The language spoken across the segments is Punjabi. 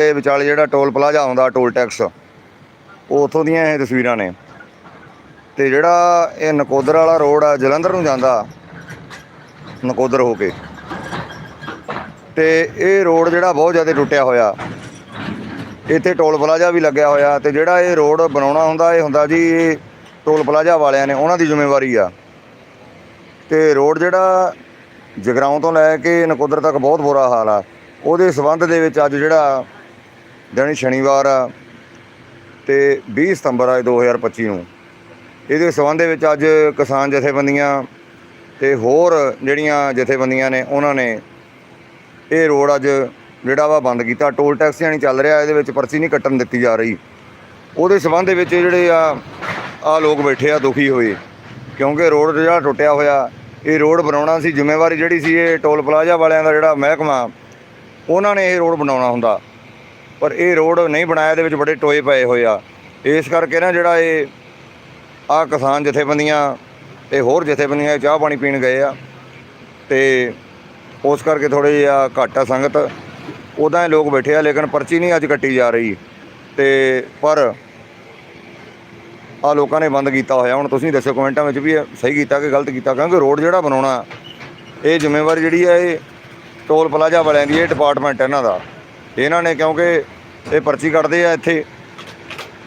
ਇਹ ਵਿਚਾਲੇ ਜਿਹੜਾ ਟੋਲ ਪਲਾਜ਼ਾ ਆਉਂਦਾ, ਟੋਲ ਟੈਕਸ, ਉਹ ਉਥੋਂ ਦੀਆਂ ਇਹ ਤਸਵੀਰਾਂ ਨੇ। ਤੇ ਜਿਹੜਾ ਇਹ ਨਕੋਦਰ ਵਾਲਾ ਰੋਡ ਆ, ਜਲੰਧਰ ਨੂੰ ਜਾਂਦਾ, ਨਕੋਦਰ ਹੋ ਕੇ। ਤੇ ਇਹ ਰੋਡ ਜਿਹੜਾ ਬਹੁਤ ਜ਼ਿਆਦਾ ਟੁੱਟਿਆ ਹੋਇਆ। ਇੱਥੇ ਟੋਲ ਪਲਾਜ਼ਾ ਵੀ ਲੱਗਿਆ ਹੋਇਆ ਤੇ ਜਿਹੜਾ ਇਹ ਰੋਡ ਬਣਾਉਣਾ ਹੁੰਦਾ, ਇਹ ਹੁੰਦਾ ਜੀ ਇਹ ਟੋਲ ਪਲਾਜ਼ਾ ਵਾਲਿਆਂ ਨੇ, ਉਹਨਾਂ ਦੀ ਜ਼ਿੰਮੇਵਾਰੀ ਆ। ਤੇ ਰੋਡ ਜਿਹੜਾ ਜਗਰਾਉਂ ਤੋਂ ਲੈ ਕੇ ਨਕੋਦਰ ਤੱਕ ਬਹੁਤ ਬੁਰਾ ਹਾਲ ਆ। ਉਹਦੇ ਸਬੰਧ ਦੇ ਵਿੱਚ ਅੱਜ ਜਿਹੜਾ ਦਿਨ ਸ਼ਨੀਵਾਰ ਆ ਤੇ 20 ਸਤੰਬਰ ਆ 2025 ਨੂੰ। ਇਹਦੇ ਸਬੰਧ ਦੇ ਵਿੱਚ ਅੱਜ ਕਿਸਾਨ ਜਥੇਬੰਦੀਆਂ ਤੇ ਹੋਰ ਜਿਹੜੀਆਂ ਜਥੇਬੰਦੀਆਂ ਨੇ, ਉਹਨਾਂ ਨੇ ਇਹ ਰੋਡ ਅੱਜ ਜਿਹੜਾ ਵਾ ਬੰਦ ਕੀਤਾ। ਟੋਲ ਟੈਕਸ ਨਹੀਂ ਚੱਲ ਰਿਹਾ, ਇਹਦੇ ਵਿੱਚ ਪਰਚੀ ਨਹੀਂ ਕੱਟਣ ਦਿੱਤੀ ਜਾ ਰਹੀ। ਉਹਦੇ ਸਬੰਧ ਦੇ ਵਿੱਚ ਜਿਹੜੇ ਆ ਆ ਲੋਕ ਬੈਠੇ ਆ ਦੁਖੀ ਹੋਏ, ਕਿਉਂਕਿ ਰੋਡ ਜਿਹੜਾ ਟੁੱਟਿਆ ਹੋਇਆ, ਇਹ ਰੋਡ ਬਣਾਉਣਾ ਸੀ, ਜ਼ਿੰਮੇਵਾਰੀ ਜਿਹੜੀ ਸੀ ਇਹ ਟੋਲ ਪਲਾਜ਼ਾ ਵਾਲਿਆਂ ਦਾ ਜਿਹੜਾ ਮਹਿਕਮਾ, ਉਹਨਾਂ ਨੇ ਇਹ ਰੋਡ ਬਣਾਉਣਾ ਹੁੰਦਾ। ਪਰ ਇਹ ਰੋਡ ਨਹੀਂ ਬਣਾਇਆ, ਇਹਦੇ ਵਿੱਚ ਬੜੇ ਟੋਏ ਪਏ ਹੋਏ ਆ। ਇਸ ਕਰਕੇ ਨਾ ਜਿਹੜਾ ਇਹ ਆ ਕਿਸਾਨ ਜਥੇਬੰਦੀਆਂ ਤੇ ਹੋਰ ਜਥੇਬੰਦੀਆਂ ਚਾਹ ਪਾਣੀ ਪੀਣ ਗਏ ਆ ਤੇ ਉਸ ਕਰਕੇ ਥੋੜੇ ਜਿਹਾ ਘੱਟ ਆ ਸੰਗਤ। ਉਦਾਂ ਹੀ ਲੋਕ ਬੈਠੇ ਆ, ਲੇਕਿਨ ਪਰਚੀ ਨਹੀਂ ਅੱਜ ਕੱਟੀ ਜਾ ਰਹੀ। ਤੇ ਪਰ ਆ ਲੋਕਾਂ ਨੇ ਬੰਦ ਕੀਤਾ ਹੋਇਆ। ਹੁਣ ਤੁਸੀਂ ਦੱਸੋ ਕਮੈਂਟਾਂ ਵਿੱਚ ਵੀ ਇਹ ਸਹੀ ਕੀਤਾ ਕਿ ਗਲਤ ਕੀਤਾ, ਕਿਉਂਕਿ ਰੋਡ ਜਿਹੜਾ ਬਣਾਉਣਾ, ਇਹ ਜ਼ਿੰਮੇਵਾਰੀ ਜਿਹੜੀ ਹੈ ਇਹ ਟੋਲ ਪਲਾਜ਼ਾ ਵਾਲਿਆਂ ਦੀ, ਇਹ ਡਿਪਾਰਟਮੈਂਟ ਇਹਨਾਂ ਦਾ। ਇਹਨਾਂ ਨੇ ਕਿਉਂਕਿ ਇਹ ਪਰਚੀ ਕੱਟਦੇ ਆ ਇੱਥੇ।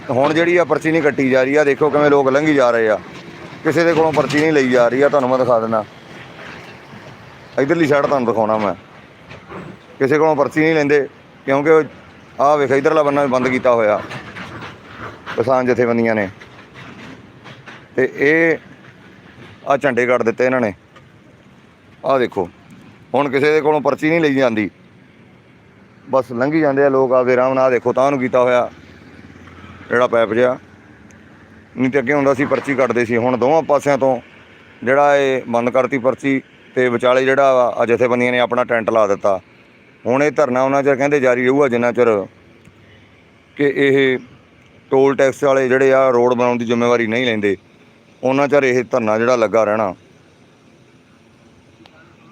ਹੁਣ ਜਿਹੜੀ ਆ ਪਰਚੀ ਨਹੀਂ ਕੱਟੀ ਜਾ ਰਹੀ ਆ, ਦੇਖੋ ਕਿਵੇਂ ਲੋਕ ਲੰਘੀ ਜਾ ਰਹੇ ਆ। ਕਿਸੇ ਦੇ ਕੋਲੋਂ ਪਰਚੀ ਨਹੀਂ ਲਈ ਜਾ ਰਹੀ ਆ, ਤੁਹਾਨੂੰ ਮੈਂ ਦਿਖਾ ਦਿੰਦਾ। ਇਧਰਲੀ ਸਾਈਡ ਤੁਹਾਨੂੰ ਦਿਖਾਉਣਾ ਮੈਂ। ਕਿਸੇ ਕੋਲੋਂ ਪਰਚੀ ਨਹੀਂ ਲੈਂਦੇ, ਕਿਉਂਕਿ ਆਹ ਵੇਖ, ਇਧਰਲਾ ਬੰਨਾ ਬੰਦ ਕੀਤਾ ਹੋਇਆ। ਕਿਸਾਨ ਜਥੇਬੰਦੀਆਂ ਨੇ। ਤੇ ਇਹ ਆ ਝੰਡੇ ਕੱਢ ਦਿੱਤੇ ਇਹਨਾਂ ਨੇ। ਆਹ ਦੇਖੋ, ਹੁਣ ਕਿਸੇ ਦੇ ਕੋਲੋਂ ਪਰਚੀ ਨਹੀਂ ਲਈ ਜਾਂਦੀ। ਬਸ ਲੰਘੀ ਜਾਂਦੇ ਆ ਲੋਕ ਆਪਦੇ ਆਰਾਮ ਨਾਲ, ਦੇਖੋ ਤਾਂ ਨੂੰ ਕੀਤਾ ਹੋਇਆ ਜਿਹੜਾ ਪੈਪ ਜਿਹਾ। ਨਹੀਂ ਤੇ ਅੱਗੇ ਹੁੰਦਾ ਸੀ ਪਰਚੀ ਕੱਟਦੇ ਸੀ, ਹੁਣ ਦੋਵਾਂ ਪਾਸਿਆਂ ਤੋਂ ਜਿਹੜਾ ਇਹ ਬੰਦ ਕਰਤੀ ਪਰਚੀ ਤੇ ਵਿਚਾਲੇ ਜਿਹੜਾ ਵਾ ਆ ਜਥੇਬੰਦੀਆਂ ਨੇ ਆਪਣਾ ਟੈਂਟ ਲਾ ਦਿੱਤਾ। ਹੁਣ ਇਹ ਧਰਨਾ ਉਹਨਾਂ ਚਿਰ ਕਹਿੰਦੇ ਜਾਰੀ ਰਹੂਗਾ, ਜਿੰਨਾ ਚਿਰ ਕਿ ਇਹ ਟੋਲ ਟੈਕਸ ਵਾਲੇ ਜਿਹੜੇ ਆ ਰੋਡ ਬਣਾਉਣ ਦੀ ਜ਼ਿੰਮੇਵਾਰੀ ਨਹੀਂ ਲੈਂਦੇ, ਉਹਨਾਂ ਚਿਰ ਇਹ ਧਰਨਾ ਜਿਹੜਾ ਲੱਗਾ ਰਹਿਣਾ।